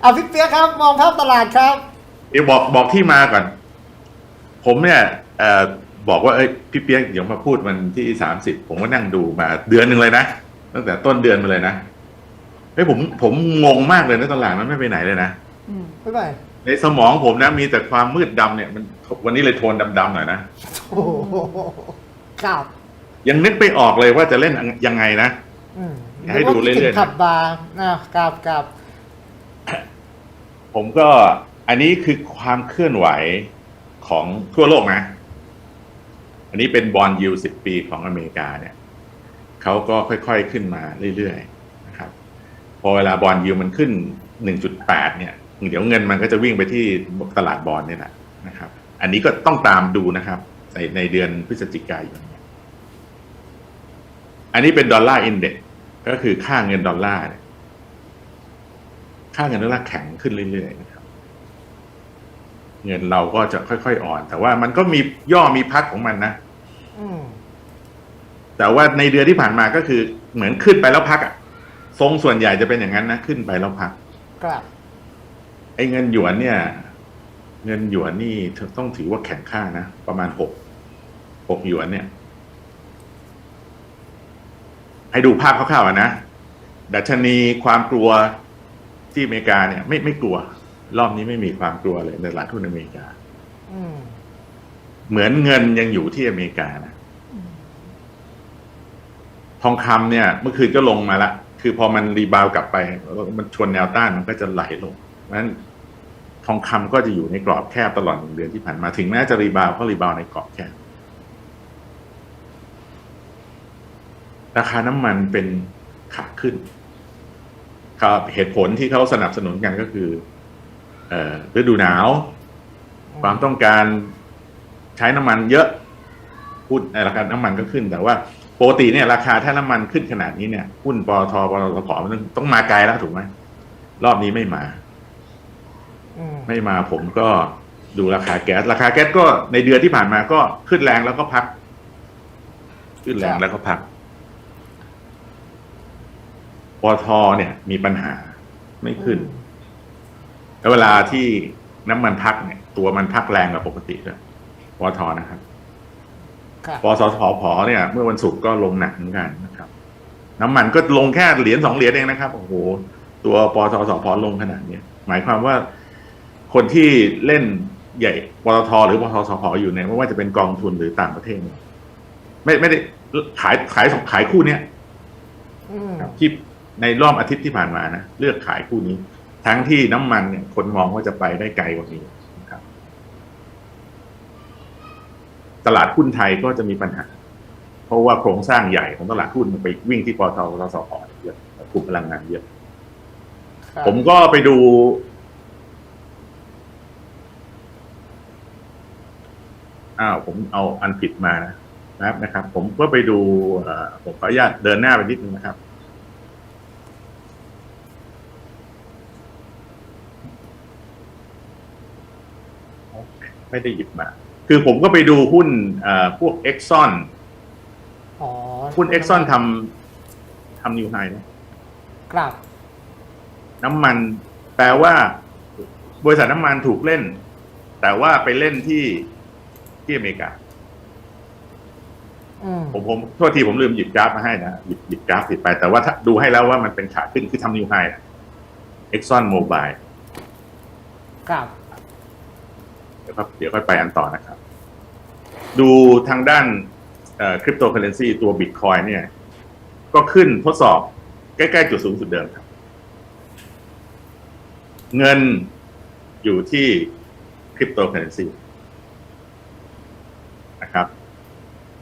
เอาพี่เปียกครับ มองภาพตลาดครับ เดี๋ยวบอกบอกที่มาก่อน ผมเนี่ยเอ่อบอกว่าเอ้ยพี่เปียกเดี๋ยวมาพูดวันที่สามสิบผมก็นั่งดูมาเดือนหนึ่งเลยนะตั้งแต่ต้นเดือนมาเลยนะเฮ้ยผมผมงงมากเลยนะตลาดมันไม่ไปไหนเลยนะอืมไม่ไปในสมองผมนะมีแต่ความมืดดำเนี่ยมันวันนี้เลยโทนดำๆหน่อยนะโอ้โหครับยังนึกไม่ออกเลยว่าจะเล่นยังไงนะ อืมให้ดูเรื่อยๆนะขับบาร์นะครับครับ ผมก็อันนี้คือความเคลื่อนไหวของทั่วโลกนะ อันนี้เป็นบอลยูสิบปีของอเมริกาเนี่ยเขาก็ค่อยๆขึ้นมาเรื่อยๆนะครับ พอเวลาบอลยูมันขึ้น 1.8 เนี่ย เดี๋ยวเงินมันก็จะวิ่งไปที่ตลาดบอลเนี่ยแหละนะครับ อันนี้ก็ต้องตามดูนะครับในในเดือนพฤศจิกายน อันนี้เป็นดอลลาร์อินเด็กก็คือค่าเงินดอลลาร์เนี่ย ค่าเงินดอลลาร์แข็งขึ้นเรื่อยๆนะครับ เงินเราก็จะค่อยๆอ่อน แต่ว่ามันก็มีย่อมีพักของมันนะอืมแต่ว่าในเดือนที่ผ่านมาก็คือ เหมือนขึ้นไปแล้วพักอะทรงส่วนใหญ่จะเป็นอย่างนั้นนะขึ้นไปแล้วพักครับไอ้เงินหยวนเนี่ย เงินหยวนนี่ต้องถือว่าแข็งค่านะประมาณหกหกหยวนเนี่ย ให้ดูภาพคร่าวๆอะนะดัชนีความกลัว ที่อเมริกาเนี่ยไม่ไม่กลัว รอบนี้ไม่มีความกลัวเลยในตลาดทุนอเมริกาอืมเหมือนเงินยังอยู่ที่อเมริกานะทองคำเนี่ย เมื่อคืนก็ลงมาละคือพอมันรีบาวด์กลับไปแล้วมันชนแนวต้านมันก็จะไหลลงเพราะฉะนั้นทองคำก็จะอยู่ในกรอบแคบตลอดหนึ่งเดือนที่ผ่านมาถึงแม้จะรีบาวด์ก็รีบาวด์ในกรอบแคบราคาน้ำมันเป็นขาขึ้น ครับเหตุผลที่เขาสนับสนุนกันก็คือเอ่อฤดูหนาว ความต้องการใช้น้ำมันเยอะพูดในราคาน้ำมันก็ขึ้น แต่ว่าปกติเนี่ยราคาถ้าน้ำมันขึ้นขนาดนี้เนี่ยหุ้นปตทปตทมันต้องต้องมาไกลแล้วถูกไหมรอบนี้ไม่มาอืมไม่มาผมก็ดูราคาแก๊ส ราคาแก๊สก็ในเดือนที่ผ่านมาก็ขึ้นแรงแล้วก็พัก ขึ้นแรงแล้วก็พัก ปตทเนี่ย มีปัญหาไม่ขึ้น แล้วเวลาที่น้ำมันพักเนี่ย ตัวมันพักแรงกว่าปกติเลยปตทนะครับครับปสทพเนี่ย เมื่อวันศุกร์ก็ลงหนักเหมือนกันนะครับ น้ำมันก็ลงแค่เหรียญสองเหรียญเองนะครับโอ้โหตัวปสทพลงขนาดเนี้ยหมายความว่าคนที่เล่นใหญ่ปตทหรือปสทพอยู่เนี่ยไม่ว่าจะเป็นกองทุนหรือต่างประเทศเนี่ยไม่ไม่ได้ขายขายสองขายคู่เนี้ยอืมครับที่ ในรอบอาทิตย์ที่ผ่านมานะเลือกขายคู่นี้ ทั้งที่น้ำมันเนี่ยคนมองว่าจะไปได้ไกลกว่านี้นะครับ ตลาดหุ้นไทยก็จะมีปัญหา เพราะว่าโครงสร้างใหญ่ของตลาดหุ้นมันไปวิ่งที่ปตทปตสพเยอะกลุ่มพลังงานเยอะครับผมก็ไปดู อ้าว ผมเอาอันผิดมานะครับนะครับ ผมก็ไปดูเอ่อผมขออนุญาตเดินหน้าไปนิดนึงนะครับ ไม่ได้หยิบมา คือผมก็ไปดูหุ้นเอ่อพวก Exxon อ๋อหุ้น Exxon ทำทำนิวไฮนะครับ น้ำมันแปลว่า บริษัทน้ำมันถูกเล่น แต่ว่าไปเล่นที่ที่อเมริกาอืมผมผมโทษทีผมลืมหยิบกราฟมาให้นะหยิบหยิบกราฟผิดไปแต่ว่าถ้าดูให้แล้วว่ามันเป็นขาขึ้นคือทำนิวไฮเอ็กซอนโมบายครับเดี๋ยวครับเดี๋ยวค่อยไปอันต่อนะครับ ดูทางด้านคริปโตเคอเรนซีตัวบิตคอยเนี่ย ก็ขึ้นทดสอบใกล้ๆจุดสูงสุดเดิมครับ เงินอยู่ที่คริปโตเคอเรนซีนะครับ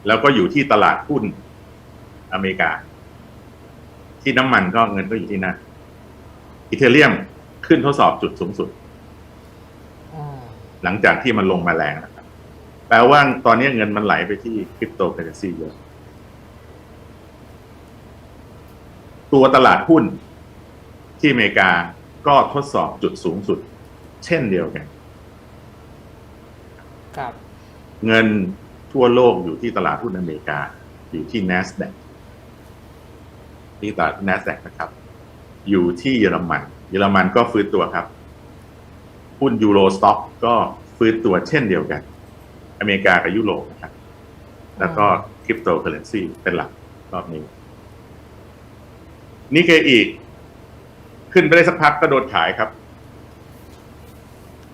แล้วก็อยู่ที่ตลาดหุ้นอเมริกา ที่น้ำมันก็เงินก็อยู่ที่นั่นอีเทเรียมขึ้นทดสอบจุดสูงสุด หลังจากที่มันลงมาแรงนะครับแปลว่าตอนนี้เงินมันไหลไปที่คริปโตเคอเรนซีเยอะตัวตลาดหุ้นที่อเมริกาก็ทดสอบจุดสูงสุด เช่นเดียวกัน ครับ เงินทั่วโลกอยู่ที่ตลาดหุ้นอเมริกา อยู่ที่ NASDAQ ที่ตลาด NASDAQ นะครับ อยู่ที่เยอรมัน เยอรมันก็ฟื้นตัวครับ หุ้นยูโรสต็อกก็ฟื้นตัวเช่นเดียวกัน อเมริกากับยุโรปนะครับ แล้วก็คริปโตเคอเรนซีเป็นหลักรอบนี้นี่เคอีก ขึ้นไปได้สักพักก็โดนขายครับ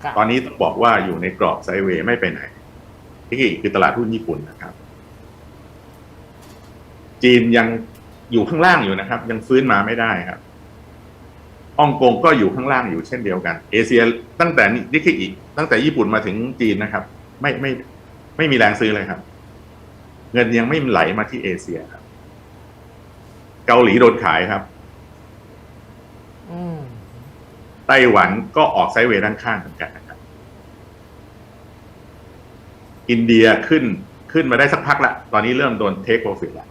ครับ ตอนนี้ต้องบอกว่าอยู่ในกรอบไซด์เวย์ไม่ไปไหนนี่คือตลาดหุ้นญี่ปุ่นนะครับ จีนยังอยู่ข้างล่างอยู่นะครับ ยังฟื้นมาไม่ได้ครับ ฮ่องกงก็อยู่ข้างล่างอยู่เช่นเดียวกัน เอเชียตั้งแต่นี่นี่คืออีกตั้งแต่ญี่ปุ่นมาถึงจีนนะครับ ไม่ไม่ไม่มีแรงซื้อเลยครับ เงินยังไม่ไหลมาที่เอเชียครับ เกาหลีโดนขายครับอืมไต้หวันก็ออกไซด์เวย์ด้านข้างเหมือนกันนะครับ อินเดียขึ้นขึ้นมาได้สักพักละตอนนี้เริ่มโดนเทคโปรฟิตละ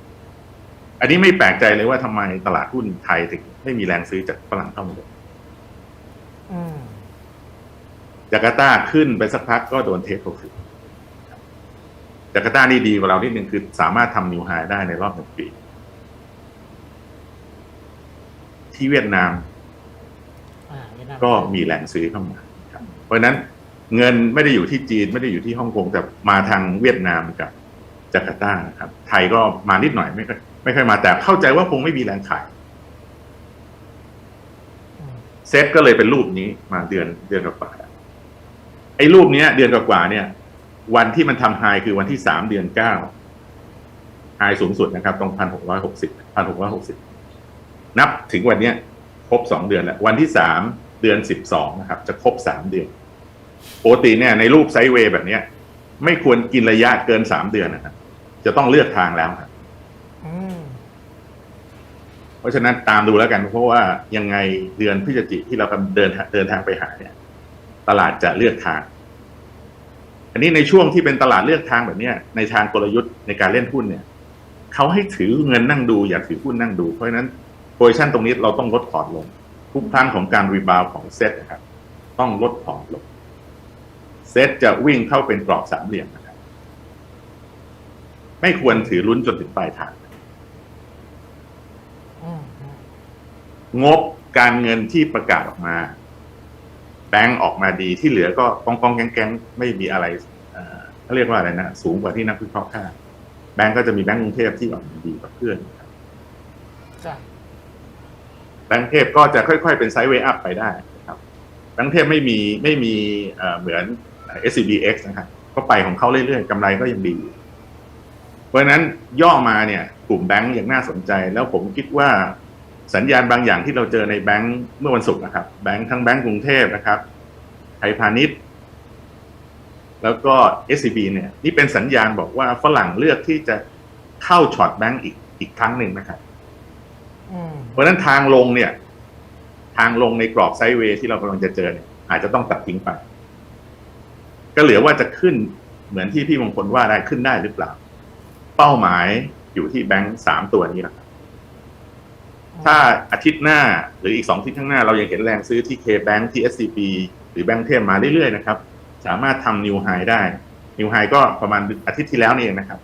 อันนี้ไม่แปลกใจเลยว่าทำไมตลาดหุ้นไทยถึง ไม่มีแรงซื้อจากฝรั่งเข้ามาเลยอืมจาการ์ตาขึ้นไปสักพักก็โดนเทคโปรฟิตจาการ์ตานี่ดีกว่าเรานิดนึงคือสามารถทำนิวไฮได้ในรอบหนึ่งปี ที่เวียดนามอ่าเวียดนามก็มีแรงซื้อเข้ามาครับเพราะฉะนั้นเงินไม่ได้อยู่ที่จีนไม่ได้อยู่ที่ฮ่องกงแต่มาทางเวียดนามกับจาการ์ตานะครับ ไทยก็มานิดหน่อยไม่ค่อยไม่ค่อยมาแต่เข้าใจว่าคงไม่มีแรงขายอืม เซตก็เลยเป็นรูปนี้มาเดือนเดือนกว่าไอ้รูปเนี้ย เดือนกว่าเนี่ย วันที่มันทำไฮคือวันที่สามเดือนเก้าไฮสูงสุดนะครับ ตรงพันหกร้อยหกสิบพันหกร้อยหกสิบนับถึงวันเนี้ยครบสองเดือนแล้ว วันที่สามเดือนสิบสองนะครับ จะครบสามเดือนปกติเนี่ยในรูปไซด์เวย์แบบเนี้ย ไม่ควรกินระยะเกินสามเดือนนะครับจะต้องเลือกทางแล้วครับ เพราะฉะนั้นตามดูแล้วกัน เพราะว่ายังไงเดือนพฤศจิกที่เรากำลังเดินทางเดินทางไปหาเนี่ย ตลาดจะเลือกทาง อันนี้ในช่วงที่เป็นตลาดเลือกทางแบบเนี้ยในทางกลยุทธ์ในการเล่นหุ้นเนี่ยเขาให้ถือเงินนั่งดู อย่าถือหุ้นนั่งดู เพราะฉะนั้นโพซิชันตรงนี้เราต้องลดพอร์ตลง ทุกครั้งของการรีบาวของเซ็ตนะครับ ต้องลดพอร์ตลงเซ็ตจะวิ่งเข้าเป็นกรอบสามเหลี่ยมนะครับ ไม่ควรถือลุ้นจนถึงปลายทาง อืมอืม งบการเงินที่ประกาศออกมาแบงก์ออกมาดีที่เหลือก็กองกองๆแกงแกงๆไม่มีอะไรเอ่อเขาเรียกว่าอะไรนะสูงกว่าที่นักวิเคราะห์คาดแบงก์ก็จะมีแบงก์กรุงเทพที่ออกมาดีกว่าเพื่อนครับจ้ะแบงก์เทพก็จะค่อย ๆ เป็นไซด์เวย์อัพไปได้นะครับแบงก์เทพไม่มีไม่มีเอ่อเหมือน SCBX นะครับก็ไปของเขาเรื่อยๆกำไรก็ยังดีอยู่เพราะฉะนั้นย่อมาเนี่ย กลุ่มแบงก์ยังน่าสนใจ แล้วผมคิดว่า สัญญาณบางอย่างที่เราเจอในแบงก์เมื่อวันศุกร์นะครับ แบงก์ทั้งแบงก์กรุงเทพนะครับไทยพาณิชย์ แล้วก็ SCB เนี่ย นี่เป็นสัญญาณบอกว่าฝรั่งเลือกที่จะเข้าช็อตแบงก์อีกอีกครั้งหนึ่งนะครับอืมเพราะฉะนั้นทางลงเนี่ย ทางลงในกรอบไซด์เวย์ที่เรากำลังจะเจอเนี่ย อาจจะต้องตัดทิ้งไป ก็เหลือว่าจะขึ้นเหมือนที่พี่มงคลว่าได้ขึ้นได้หรือเปล่า เป้าหมายอยู่ที่แบงก์สามตัวนี้แหละครับ ถ้าอาทิตย์หน้าหรืออีกสองอาทิตย์ข้างหน้าเรายังเห็นแรงซื้อที่ K-Bank ที่ SCB หรือแบงก์เทพมาเรื่อยๆนะครับ สามารถทำนิวไฮได้นิวไฮก็ประมาณอาทิตย์ที่แล้วนี่เองนะครับ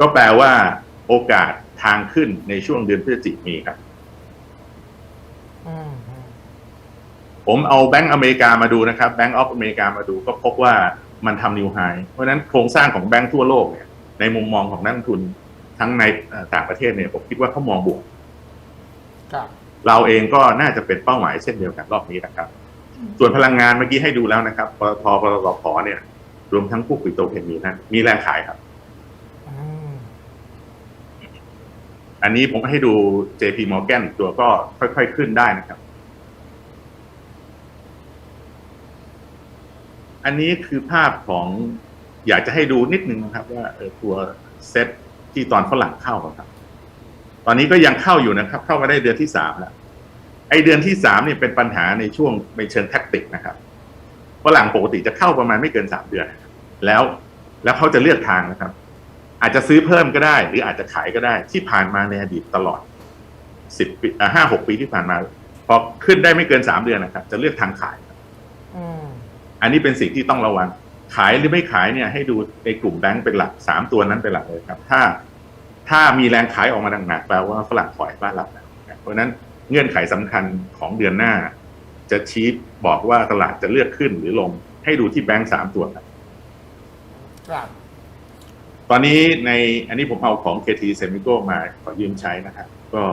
ก็แปลว่าโอกาสทางขึ้นในช่วงเดือนพฤศจิกายนมีครับอืมอืมผมเอาแบงก์อเมริกามาดูนะครับแบงก์ออฟอเมริกามาดูก็พบว่ามันทำนิวไฮเพราะฉะนั้นโครงสร้างของแบงก์ทั่วโลกเนี่ยในมุมมองของนักลงทุนทั้งในเอ่อต่างประเทศเนี่ยผมคิดว่าเขามองบวกจ้ะ เราเองก็น่าจะเป็นเป้าหมายเช่นเดียวกันรอบนี้นะครับ ส่วนพลังงานเมื่อกี้ให้ดูแล้วนะครับปตทปตทพเนี่ย รวมทั้งพวกปิโตรเคมีนะมีแรงขายครับอืมอันนี้ผมให้ดู JP Morgan อีกตัวก็ค่อยๆขึ้นได้นะครับ อันนี้คือภาพของอยากจะให้ดูนิดนึงนะครับ ว่าเออตัวเซตที่ตอนฝรั่งเข้าอะครับ ตอนนี้ก็ยังเข้าอยู่นะครับ เข้ามาได้เดือนที่สามแล้วไอเดือนที่สามเนี่ยเป็นปัญหาในช่วงในเชิงแท็กติกนะครับฝรั่งปกติจะเข้าประมาณไม่เกินสามเดือนนะครับแล้วแล้วเขาจะเลือกทางนะครับ อาจจะซื้อเพิ่มก็ได้ หรืออาจจะขายก็ได้ที่ผ่านมาในอดีตตลอดสิบปีห้าหกปีที่ผ่านมาพอขึ้นได้ไม่เกินสามเดือนนะครับ จะเลือกทางขายอืมอันนี้เป็นสิ่งที่ต้องระวัง ขายหรือไม่ขายเนี่ย ให้ดูในกลุ่มแบงก์เป็นหลักสามตัวนั้นเป็นหลักเลยครับ ถ้า ถ้ามีแรงขายออกมาหนักๆแปลว่าฝรั่งถอยบ้านเราแล้วนะครับเพราะฉะนั้นเงื่อนไขสำคัญของเดือนหน้า จะชี้บอกว่าตลาดจะเลือกขึ้นหรือลง ให้ดูที่แบงก์สามตัวครับครับตอนนี้ในอันนี้ผมเอาของ KT s e m i c o มาขอยืมใช้นะครับก็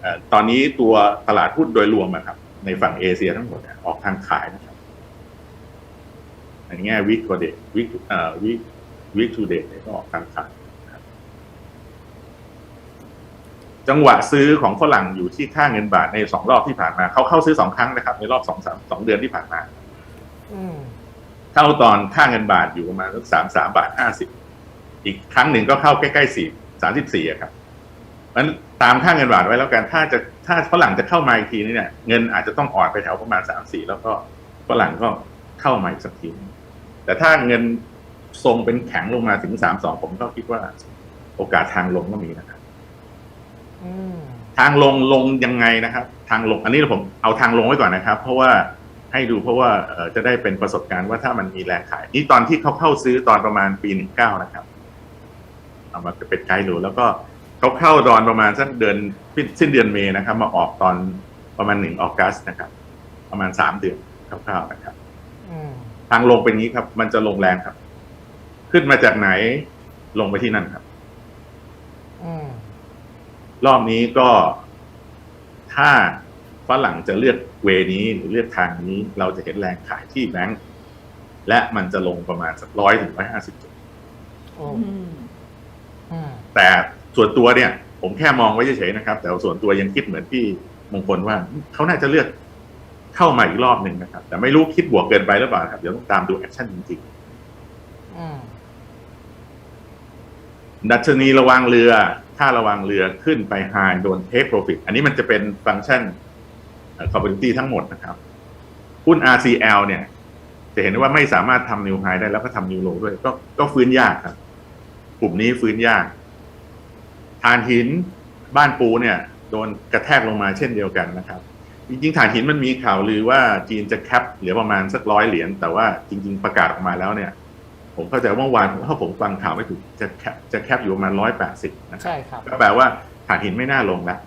เอ่อตอนนี้ตัวตลาดหุ้นโดยรวมอะครับ ในฝั่งเอเชียทั้งหมดเนี่ยออกทางขายนะครับในแง่วิก o เด y วิกเอ่อวิกวิกทูเดย์ก็ออกทางขายนะครับ จังหวะซื้อของฝรั่งอยู่ที่ค่าเงินบาทในสองรอบที่ผ่านมา เขาเข้าซื้อสองครั้งนะครับ ในรอบสองสามสองเดือนที่ผ่านมาอืมเข้าตอนค่าเงินบาทอยู่ประมาณสักสามสามบาทห้าสิบอีกครั้งหนึ่งก็เข้าใกล้ๆสี่สามสิบสี่ครับมันตามค่าเงินบาทไว้แล้วกัน ถ้าจะถ้าฝรั่งจะเข้ามาอีกทีนี้เนี่ยเงินอาจจะต้องอ่อนไปแถวประมาณสามสี่แล้วก็ฝรั่งก็เข้ามาอีกสักทีนึงแต่ถ้าเงินทรงเป็นแข็งลงมาถึงสามสองผมก็คิดว่า โอกาสทางลงก็มีนะครับอืม ทางลงลงยังไงนะครับ ทางลงอันนี้ผมเอาทางลงไว้ก่อนนะครับ เพราะว่าให้ดูเพราะว่าเอ่อจะได้เป็นประสบการณ์ว่าถ้ามันมีแรงขาย นี่ตอนที่เขาเข้าซื้อตอนประมาณปีหนึ่งเก้านะครับเอามาเป็นไกด์ดูแล้วก็เขาเข้าตอนประมาณสักเดือนสิ้นเดือนเมษนะครับ มาออกตอนประมาณหนึ่งออกัสนะครับ ประมาณสามเดือนคร่าวๆนะครับอืมทางลงเป็นงี้ครับ มันจะลงแรงครับ ขึ้นมาจากไหนลงไปที่นั่นครับอืม รอบนี้ก็ ถ้าฝรั่งจะเลือกเวนี้หรือเลือกทางนี้ เราจะเห็นแรงขายที่แบงก์และมันจะลงประมาณสักร้อยถึงร้อยห้าสิบจุดโอ้อืมอืมแต่ส่วนตัวเนี่ย ผมแค่มองไว้เฉยๆนะครับ แต่ส่วนตัวยังคิดเหมือนพี่มงคลว่าเขาน่าจะเลือกเข้ามาอีกรอบหนึ่งนะครับ แต่ไม่รู้คิดบวกเกินไปหรือเปล่าครับ เดี๋ยวต้องตามดูแอคชั่นจริงอืมๆดัชนีระวังเรือ ถ้าระวังเรือขึ้นไปไฮโดนเทคโปรฟิตอันนี้มันจะเป็นฟังก์ชันคอมมูนิตี้ทั้งหมดนะครับ หุ้น RCL เนี่ย จะเห็นได้ว่าไม่สามารถทำนิวไฮได้แล้วก็ทำนิวโลด้วย ก็ก็ฟื้นยากครับ กลุ่มนี้ฟื้นยากฐานหินบ้านปูเนี่ย โดนกระแทกลงมาเช่นเดียวกันนะครับ จริงๆฐานหินมันมีข่าวลือว่าจีนจะแคปเหลือประมาณสักร้อยเหรียญแต่ว่าจริง ๆ ประกาศออกมาแล้วเนี่ย ผมเข้าใจว่าเมื่อวานถ้าผมฟังข่าวไม่ถูกจะแคปจะแคปอยู่ประมาณร้อยแปดสิบนะครับใช่ครับ ก็แปลว่าฐานหินไม่น่าลงแล้ว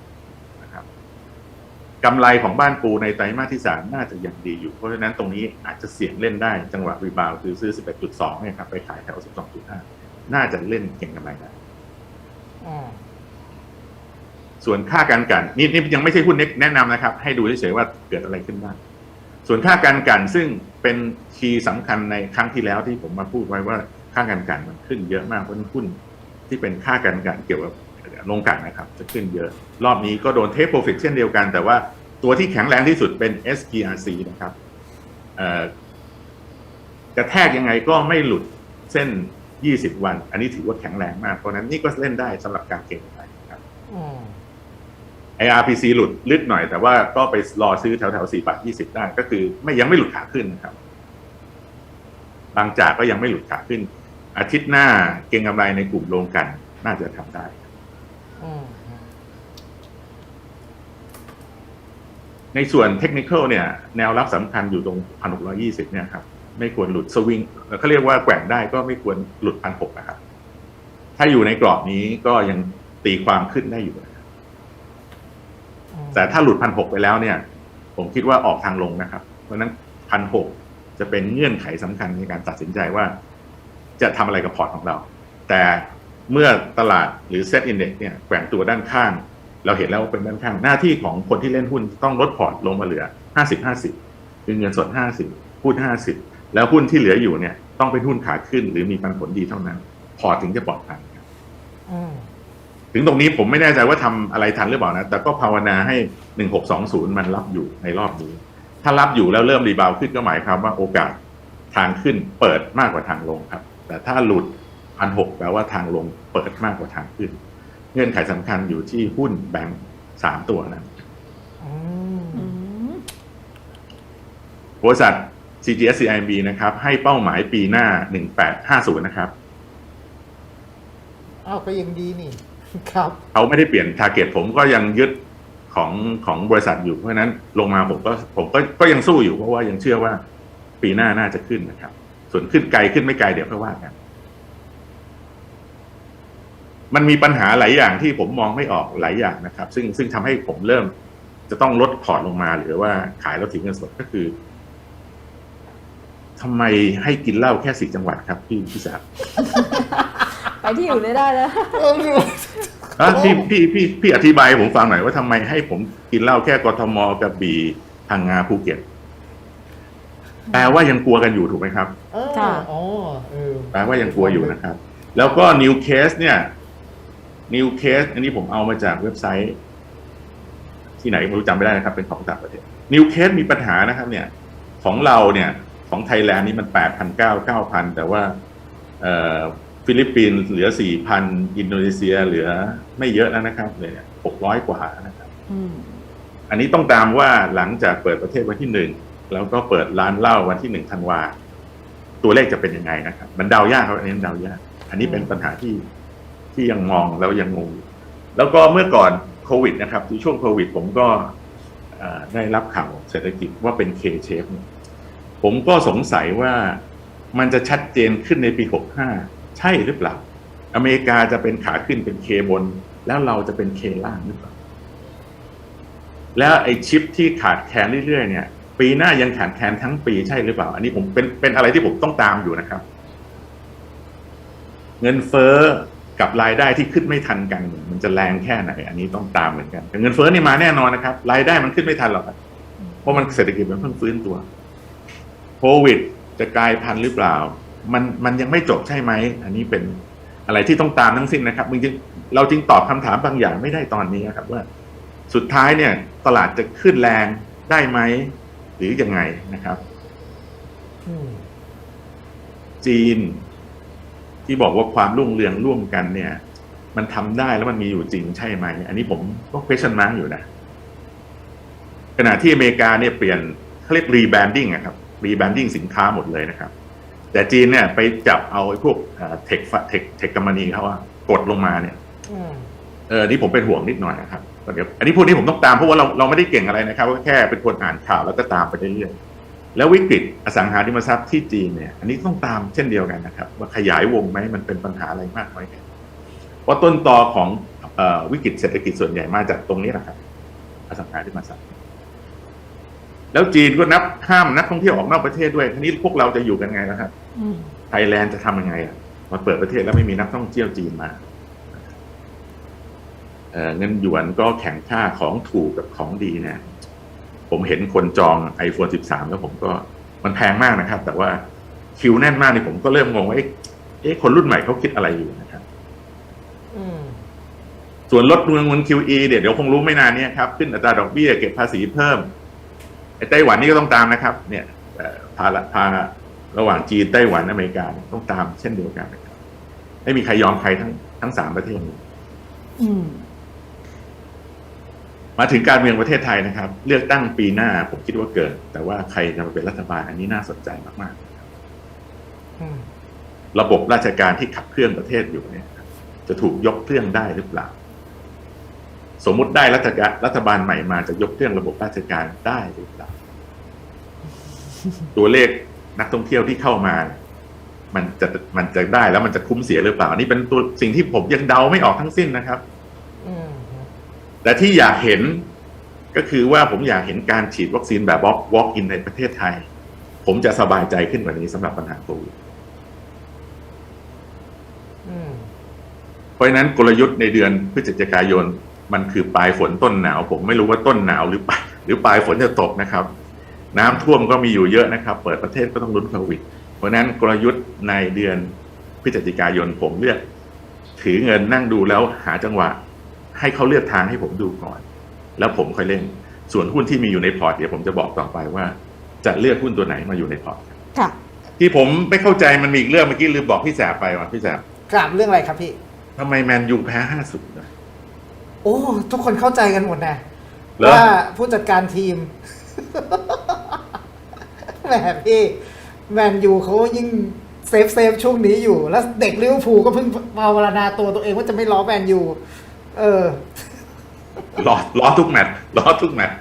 นะครับกำไรของบ้านปูในไตรมาสที่สามน่าจะยังดีอยู่ เพราะฉะนั้นตรงนี้อาจจะเสี่ยงเล่นได้จังหวะรีบาวด์คือซื้อ11.2เนี่ยครับไปขายแถว12.5น่าจะเล่นเก่งกำไรได้อืมส่วนค่าการกลันนี่นี่ยังไม่ใช่หุ้นแนะนำนะครับ ให้ดูเฉยๆว่าเกิดอะไรขึ้นบ้าง ส่วนค่าการกันซึ่งเป็นคีย์สำคัญในครั้งที่แล้วที่ผมมาพูดไว้ว่าค่าการกันมันขึ้นเยอะมากเพราะนั้นหุ้นที่เป็นค่าการกันเกี่ยวกับโรงกันนะครับ จะขึ้นเยอะ รอบนี้ก็โดนเทคโปรฟิตเช่นเดียวกัน แต่ว่าตัวที่แข็งแรงที่สุดเป็น SPRC นะครับกระแทกยังไงก็ไม่หลุดเส้น 20 วัน อันนี้ถือว่าแข็งแรงมาก เพราะฉะนั้นนี่ก็เล่นได้สำหรับการเก็งกำไรนะครับ อืม IRPC หลุดลึกหน่อยแต่ว่าก็ไปรอซื้อแถวแถวสี่บาทยี่สิบได้ก็คือ ไม่ยังไม่หลุดขาขึ้นนะครับ บางจากก็ยังไม่หลุดขาขึ้น อาทิตย์หน้าเก็งกำไรในกลุ่มโรงกลัน น่าจะทำได้อืมในส่วนเทคนิคเนี่ย แนวรับสำคัญอยู่ตรงพันหกร้อยี่สิบเนี่ยครับ ไม่ควรหลุดสวิงเขาเรียกว่าแกว่งได้ก็ไม่ควรหลุดพันหกนะครับ ถ้าอยู่ในกรอบนี้ก็ยังตีความขึ้นได้อยู่นะครับอืม แต่ถ้าหลุดพันหกไปแล้วเนี่ย ผมคิดว่าออกทางลงนะครับ เพราะฉะนั้นพันหกจะเป็นเงื่อนไขสำคัญในการตัดสินใจว่า จะทำอะไรกับพอร์ตของเรา แต่เมื่อตลาดหรือเซ็ตอินเด็กเนี่ยแกว่งตัวด้านข้าง เราเห็นแล้วว่าเป็นด้านข้าง หน้าที่ของคนที่เล่นหุ้นต้องลดพอร์ตลงมาเหลือห้าสิบห้าสิบคือเงินสดห้าสิบหุ้นห้าสิบแล้วหุ้นที่เหลืออยู่เนี่ย ต้องเป็นหุ้นขาขึ้นหรือมีปันผลดีเท่านั้น พอร์ตถึงจะปลอดภัยครับอืม ถึงตรงนี้ผมไม่แน่ใจว่าทำอะไรทันหรือเปล่านะ แต่ก็ภาวนาให้ 1620 มันรับอยู่ในรอบนี้ ถ้ารับอยู่แล้วเริ่มรีบาวขึ้นก็หมายความว่าโอกาสทางขึ้นเปิดมากกว่าทางลงครับ แต่ถ้าหลุดพันหกแปลว่าทางลงเปิดมากกว่าทางขึ้น เงื่อนไขสำคัญอยู่ที่หุ้นแบงก์สามตัวนั้นอืมอืมบริษัท CGSCIB นะครับ ให้เป้าหมายปีหน้า 1850 นะครับ อ้าวก็ยังดีนี่ ครับเขาไม่ได้เปลี่ยนทาร์เก็ตผมก็ยังยึดของของบริษัทอยู่เพราะฉะนั้นลงมาผมก็ผมก็ก็ยังสู้อยู่เพราะว่ายังเชื่อว่าปีหน้าน่าจะขึ้นนะครับ ส่วนขึ้นไกลขึ้นไม่ไกลเดี๋ยวค่อยว่ากัน มันมีปัญหาหลายอย่างที่ผมมองไม่ออกหลายอย่างนะครับ ซึ่งซึ่งทำให้ผมเริ่มจะต้องลดพอร์ตลงมาหรือว่าขายแล้วถือเงินสดก็คือ ทำไมให้กินเหล้าแค่สี่จังหวัดครับ พี่พี่สาวไปที่อื่นไม่ได้แล้วอะพี่พี่พี่พี่อธิบายให้ผมฟังหน่อยว่าทำไมให้ผมกินเหล้าแค่กทมกระบี่พังงาภูเก็ตแปลว่ายังกลัวกันอยู่ถูกไหมครับ เออค่ะ อ๋อเออแปลว่ายังกลัวอยู่นะครับ แล้วก็ new case เนี่ย new case อันนี้ผมเอามาจากเว็บไซต์ ที่ไหนไม่รู้จำไม่ได้นะครับ เป็นของต่างประเทศ new case มีปัญหานะครับ เนี่ย ของเราเนี่ย ของไทยแลนด์นี่มันแปดพันเก้าเก้าพันแต่ว่าเอ่อฟิลิปปินส์เหลือสี่พันอินโดนีเซียเหลือไม่เยอะแล้วนะครับเลยหกร้อยกว่านะครับอืมอันนี้ต้องตามว่าหลังจากเปิดประเทศวันที่หนึ่งแล้วก็เปิดร้านเหล้าวันที่หนึ่งธันวาตัวเลขจะเป็นยังไงนะครับ มันเดายากครับอันนี้มันเดายาก อันนี้เป็นปัญหาที่ที่ยังมองแล้วยังงงอยู่แล้วก็เมื่อก่อนโควิดนะครับที่ช่วงโควิด ผมก็เอ่อได้รับข่าวเศรษฐกิจว่าเป็น K-shape เนี่ย ผมก็สงสัยว่ามันจะชัดเจนขึ้นในปี 65 ใช่หรือเปล่า อเมริกาจะเป็นขาขึ้นเป็น K บน แล้วเราจะเป็น K ล่างหรือเปล่า แล้วไอ้ชิปที่ขาดแคลนเรื่อยๆเนี่ย ปีหน้ายังขาดแคลนทั้งปีใช่หรือเปล่า อันนี้ผมเป็นเป็นอะไรที่ผมต้องตามอยู่นะครับ เงินเฟ้อกับรายได้ที่ขึ้นไม่ทันกัน มันจะแรงแค่ไหน อันนี้ต้องตามเหมือนกันแต่เงินเฟ้อนี่มาแน่นอนนะครับ รายได้มันขึ้นไม่ทันหรอกเพราะมันเศรษฐกิจมันเพิ่งฟื้นตัว โควิดจะกลายพันธุ์หรือเปล่า มันมันยังไม่จบใช่ไหม อันนี้เป็นอะไรที่ต้องตามทั้งสิ้นนะครับจริงๆเราจึงตอบคำถามบางอย่างไม่ได้ตอนนี้นะครับ ว่า สุดท้ายเนี่ย ตลาดจะขึ้นแรงได้ไหม หรือยังไงนะครับอืมจีน ที่บอกว่าความรุ่งเรืองร่วมกันเนี่ย มันทำได้แล้วมันมีอยู่จริงใช่ไหม อันนี้ผมก็ question mark อยู่นะขณะที่อเมริกาเนี่ยเปลี่ยนเขาเรียก rebranding อะครับ rebranding สินค้าหมดเลยนะครับ แต่จีนเนี่ยไปจับเอาไอ้พวกเทคเทคเทคกัมมานีเขาอะกดลงมาเนี่ยอืมเออนี่ผมเป็นห่วงนิดหน่อยนะครับเดี๋ยวอันนี้พวกนี้ผมต้องตามเพราะว่าเราเราไม่ได้เก่งอะไรนะครับก็แค่เป็นคนอ่านข่าวแล้วก็ตามไปเรื่อยๆแล้ววิกฤตอสังหาริมทรัพย์ที่จีนเนี่ย อันนี้ต้องตามเช่นเดียวกันนะครับ ว่าขยายวงไหมมันเป็นปัญหาอะไรมากน้อยแค่ไหนเพราะต้นตอของเอ่อวิกฤตเศรษฐกิจส่วนใหญ่มาจากตรงนี้แหละครับอสังหาริมทรัพย์ แล้วจีนก็นับห้ามนักท่องเที่ยวออกนอกประเทศด้วยทีนี้พวกเราจะอยู่กันไงนะครับอืมไทยแลนด์จะทำยังไงอะมาเปิดประเทศแล้วไม่มีนักท่องเที่ยวจีนมาเอ่อเงินหยวนก็แข่งค่าของถูกกับของดีเนี่ยผมเห็นคนจอง iPhone 13 แล้วผมก็มันแพงมากนะครับ แต่ว่าคิวแน่นมากนี่ผมก็เริ่มงงว่าเอ๊ะเอ๊ะคนรุ่นใหม่เขาคิดอะไรอยู่นะครับอืมส่วนลดเงินเงิน QE เดี๋ยวเดี๋ยวคงรู้ไม่นานเนี้ครับ ขึ้นอัตราดอกเบี้ยเก็บภาษีเพิ่ม ไอ้ไต้หวันนี่ก็ต้องตามนะครับ เนี่ยเอ่อพาละพาระหว่างจีนไต้หวันอเมริกาเนี่ยต้องตามเช่นเดียวกันนะครับไม่มีใครยอมใครทั้งทั้งสามประเทศนี้อืมมาถึงการเมืองประเทศไทยนะครับ เลือกตั้งปีหน้าผมคิดว่าเกิด แต่ว่าใครจะมาเป็นรัฐบาลอันนี้น่าสนใจมากอืมๆระบบราชการที่ขับเคลื่อนประเทศอยู่เนี่ยครับจะถูกยกเครื่องได้หรือเปล่า สมมุติได้รัฐการัฐบาลใหม่มาจะยกเครื่องระบบราชการได้หรือเปล่าตัวเลขนักท่องเที่ยวที่เข้ามา มันจะมันจะได้แล้วมันจะคุ้มเสียหรือเปล่าอันนี้เป็นตัวสิ่งที่ผมยังเดาไม่ออกทั้งสิ้นนะครับอืมแต่ที่อยากเห็นก็คือว่าผมอยากเห็นการฉีดวัคซีนแบบ walk walk in ในประเทศไทย ผมจะสบายใจขึ้นกว่านี้สำหรับปัญหาโควิดอืมเพราะฉะนั้นกลยุทธ์ในเดือนพฤศจิกายน มันคือปลายฝนต้นหนาว ผมไม่รู้ว่าต้นหนาวหรือปลายหรือปลายฝนจะตกนะครับ น้ำท่วมก็มีอยู่เยอะนะครับ เปิดประเทศก็ต้องลุ้นโควิด เพราะฉะนั้นกลยุทธ์ในเดือนพฤศจิกายนผมเลือก ถือเงินนั่งดูแล้วหาจังหวะ ให้เขาเลือกทางให้ผมดูก่อน แล้วผมค่อยเล่น ส่วนหุ้นที่มีอยู่ในพอร์ตเดี๋ยวผมจะบอกต่อไปว่า จะเลือกหุ้นตัวไหนมาอยู่ในพอร์ตค่ะที่ผมไม่เข้าใจมันมีอีกเรื่องเมื่อกี้ลืมบอกพี่แสบไปว่ะพี่แสบกราบเรื่องอะไรครับพี่ทำไมแมนยูแพ้ห้าสุดนะ โอ้ทุกคนเข้าใจกันหมดนะเหรอ ว่าผู้จัดการทีม แหมพี่แมนยูเขายิ่งเซฟเซฟช่วงนี้อยู่ แล้วเด็กลิเวอร์พูลก็เพิ่งภาวนาตัวตัวเองว่าจะไม่ล้อแมนยูเออล้อล้อทุกแมตช์ล้อทุกแมตช์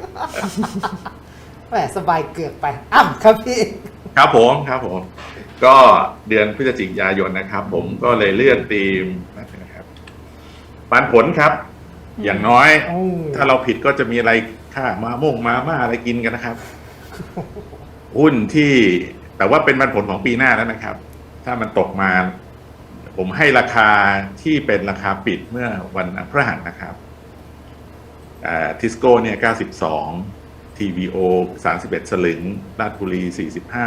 แหมสบายเกือบไป อ้ำครับพี่ ครับผมครับผม ก็เดือนพฤศจิกายนนะครับ ผมก็เลยเลื่อนธีมนะครับปันผลครับ อย่างน้อย โอ้ถ้าเราผิดก็จะมีอะไรค่ามาม่งมาม่าอะไรกินกันนะครับ หุ้นที่แต่ว่าเป็นมันผลของปีหน้าแล้วนะครับ ถ้ามันตกมา ผมให้ราคาที่เป็นราคาปิดเมื่อวันพฤหัสนะครับทิสโก้เนี่ย 92 TVO 31 สลึงลาดบุรี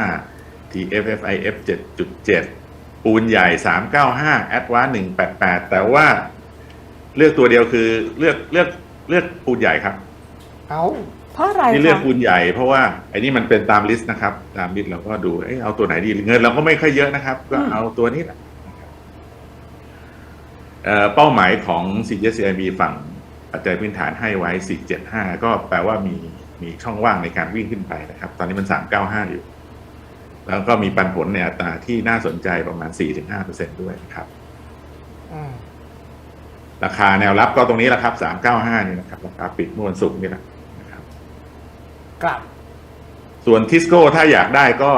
45 TFFIF 7.7 ปูนใหญ่ 395แอดวาน188 แต่ว่า เลือกตัวเดียวคือเลือกเลือกเลือกปูนใหญ่ครับเอาเพราะอะไรที่เลือกคะปูนใหญ่เพราะว่าไอ้นี่มันเป็นตามลิสต์นะครับ ตามลิสต์เราก็ดูเอ้ยเอาตัวไหนดีเงินเราก็ไม่ค่อยเยอะนะครับ ก็เอาตัวนี้แหละนะครับเอ่อเป้าหมายของ CGCIB ฝั่งปัจจัยพื้นฐานให้ไว้ 475 ก็แปลว่ามีมีช่องว่างในการวิ่งขึ้นไปนะครับ ตอนนี้มัน 395 อยู่ แล้วก็มีปันผลในอัตราที่น่าสนใจประมาณ 4-5%ด้วยนะครับ อืม ราคาแนวรับก็ตรงนี้แหละครับ395นี่นะครับราคาปิดเมื่อวันศุกร์นี่แหละนะครับกลับ ส่วนทิสโก้ถ้าอยากได้ก็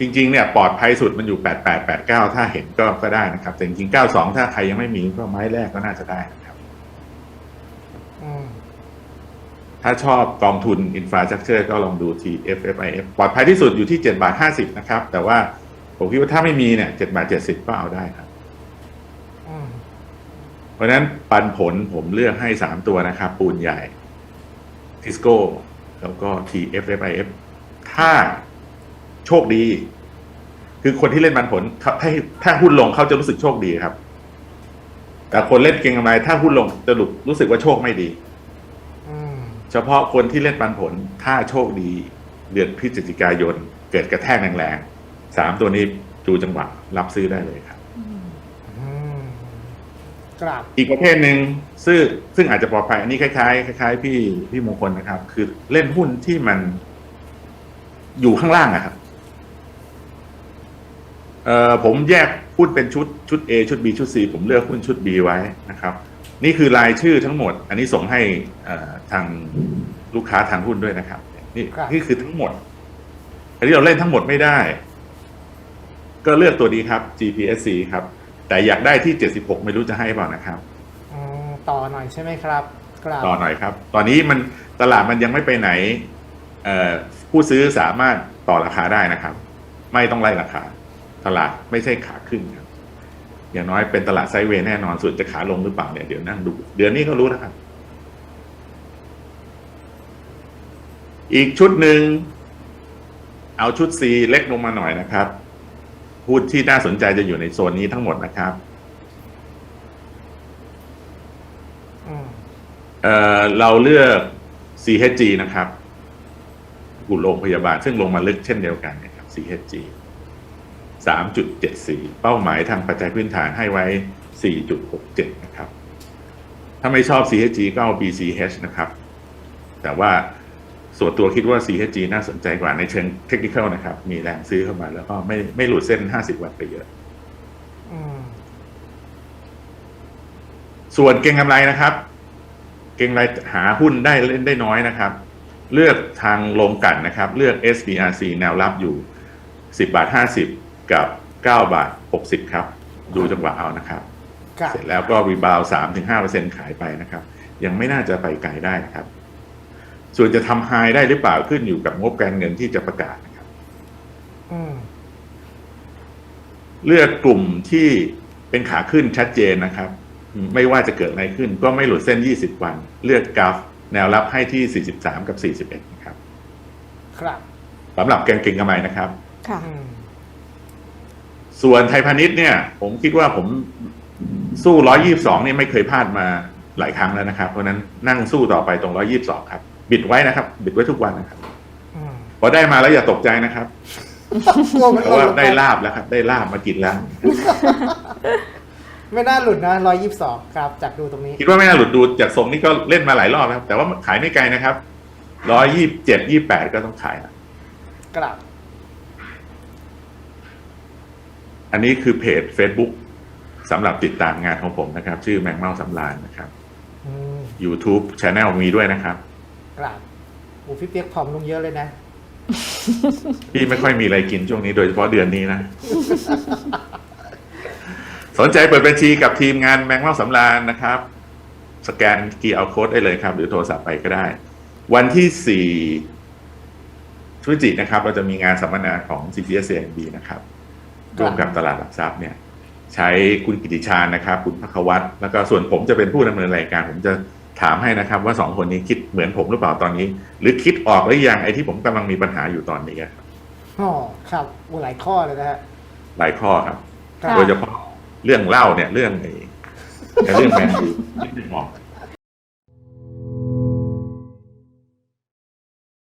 จริง ๆ เนี่ยปลอดภัยสุดมันอยู่8889ถ้าเห็นก็ก็ได้นะครับ แต่จริงๆ92ถ้าใครยังไม่มีก็ไม้แรกก็น่าจะได้นะครับอืมถ้าชอบกองทุนอินฟราสตรักเจอร์ก็ลองดู TFFIF ปลอดภัยที่สุดอยู่ที่7บาท50นะครับ แต่ว่าผมคิดว่าถ้าไม่มีเนี่ย7บาท70ก็เอาได้ครับอืม เพราะฉะนั้นปันผลผมเลือกให้3ตัวนะครับ ปูนใหญ่ทิสโก้แล้วก็ TFFIF ถ้าโชคดี คือคนที่เล่นปันผลเขาถ้าถ้าหุ้นลงเขาจะรู้สึกโชคดีครับ แต่คนเล่นเก็งกำไรถ้าหุ้นลงจะรู้รู้สึกว่าโชคไม่ดีอืมเฉพาะคนที่เล่นปันผลถ้าโชคดี เดือนพฤศจิกายน เกิดกระแทกแรงๆสามตัวนี้ดูจังหวะรับซื้อได้เลยครับอืม กลับอีกประเภทหนึ่งซึ่งซึ่งอาจจะปลอดภัยอันนี้คล้ายๆคล้ายๆพี่พี่มงคลนะครับ คือเล่นหุ้นที่มันอยู่ข้างล่างอะครับเอ่อผมแยกหุ้นเป็นชุดชุด A ชุด B ชุด C ผมเลือกหุ้นชุด B ไว้นะครับ นี่คือรายชื่อทั้งหมด อันนี้ส่งให้เอ่อทางลูกค้าทางหุ้นด้วยนะครับ นี่ครับนี่คือทั้งหมด อันนี้เราเล่นทั้งหมดไม่ได้ ก็เลือกตัวนี้ครับ GPSC ครับ แต่อยากได้ที่ 76 ไม่รู้จะให้เปล่านะครับอืมต่อหน่อยใช่ไหมครับกลับต่อหน่อยครับ ตอนนี้มันตลาดมันยังไม่ไปไหนเอ่อผู้ซื้อสามารถต่อราคาได้นะครับ ไม่ต้องไล่ราคา ตลาดไม่ใช่ขาขึ้นครับอย่างน้อยเป็นตลาดไซด์เวย์แน่นอนส่วนจะขาลงหรือเปล่าเนี่ยเดี๋ยวนั่งดู เดือนนี้ก็รู้นะครับ อีกชุดหนึ่งเอาชุด C เล็กลงมาหน่อยนะครับ หุ้นที่น่าสนใจจะอยู่ในโซนนี้ทั้งหมดนะครับอืมเอ่อเราเลือก CHG นะครับกลุ่มโรงพยาบาลซึ่งลงมาลึกเช่นเดียวกันนะครับ CHG 3.74 เป้าหมายทางปัจจัยพื้นฐานให้ไว้ 4.67 นะครับ ถ้าไม่ชอบ CHG ก็เอา BCH นะครับ แต่ว่า ส่วนตัวคิดว่า CHG น่าสนใจกว่าในเชิงเทคนิคนะครับ มีแรงซื้อเข้ามาแล้วก็ไม่ไม่หลุดเส้น 50 วันไปเยอะอืมส่วนเก็งกำไรนะครับ เก็งกำไรหาหุ้นได้เล่นได้น้อยนะครับ เลือกทางลงกลันนะครับ เลือก SBRC แนวรับอยู่ 10 บาท 50 กับ 9 บาท 60 ครับ ดูจังหวะเอานะครับกลับเสร็จแล้วก็รีบาว3ถึง5ขายไปนะครับ ยังไม่น่าจะไปไกลได้นะครับ ส่วนจะทำไฮได้หรือเปล่าขึ้นอยู่กับงบการเงินที่จะประกาศนะครับอืมเลือกกลุ่มที่เป็นขาขึ้นชัดเจนนะครับ ไม่ว่าจะเกิดอะไรขึ้น ก็ไม่หลุดเส้น 20 วัน เลือกกราฟแนวรับให้ที่ 43 กับ 41 นะครับ ครับสำหรับแกงเก่งกำไรนะครับ ค่ะอืมส่วนไทยพาณิชย์เนี่ย ผมคิดว่าผมสู้ 122นี่ไม่เคยพลาดมาหลายครั้งแล้วนะครับ เพราะฉะนั้นนั่งสู้ต่อไปตรง 122 ครับ บิดไว้นะครับ บิดไว้ทุกวันนะครับอืมพอได้มาแล้วอย่าตกใจนะครับกลัวมันเพราะว่าหลุได้ลาบแล้วครับ ได้ลาบมากินแล้ว ไม่น่าหลุดนะร้อยยี่สิบสองครับ จากดูตรงนี้ คิดว่าไม่น่าหลุดดูจากทรงนี้ก็เล่นมาหลายรอบแล้วครับ แต่ว่าขายไม่ไกลนะครับร้อยยี่เจ็ดยี่แปดก็ต้องขายนะกลับ อันนี้คือเพจ Facebook สำหรับติดตามงานของผมนะครับ ชื่อแมงเม่าสำรานนะครับอืม YouTube Channel มีด้วยนะครับ กลับโอ้พี่เปียกผอมลงเยอะเลยนะ พี่ไม่ค่อยมีอะไรกินช่วงนี้โดยเฉพาะเดือนนี้นะ สนใจเปิดบัญชีกับทีมงานแมงเม่าสำรานนะครับ สแกนกีเอาโค้ดได้เลยครับ หรือโทรศัพท์ไปก็ได้ วันที่สี่พฤศจิกนะครับ เราจะมีงานสัมมนาของ CPS CNB นะครับร่วมกับตลาดหลักทรัพย์เนี่ย ใช้คุณกิติชาญนะครับ คุณพักวัตรแล้วก็ส่วนผมจะเป็นผู้ดำเนินรายการ ผมจะ ถามให้นะครับว่าสองคนนี้คิดเหมือนผมหรือเปล่าตอนนี้ หรือคิดออกหรือยังไอ้ที่ผมกำลังมีปัญหาอยู่ตอนนี้ครับอ๋อครับโอ้หลายข้อเลยนะฮะหลายข้อครับครับโดยเฉพาะเรื่องเล่าเนี่ยเรื่องไอ้เรื่องแมนยูเรื่องมอง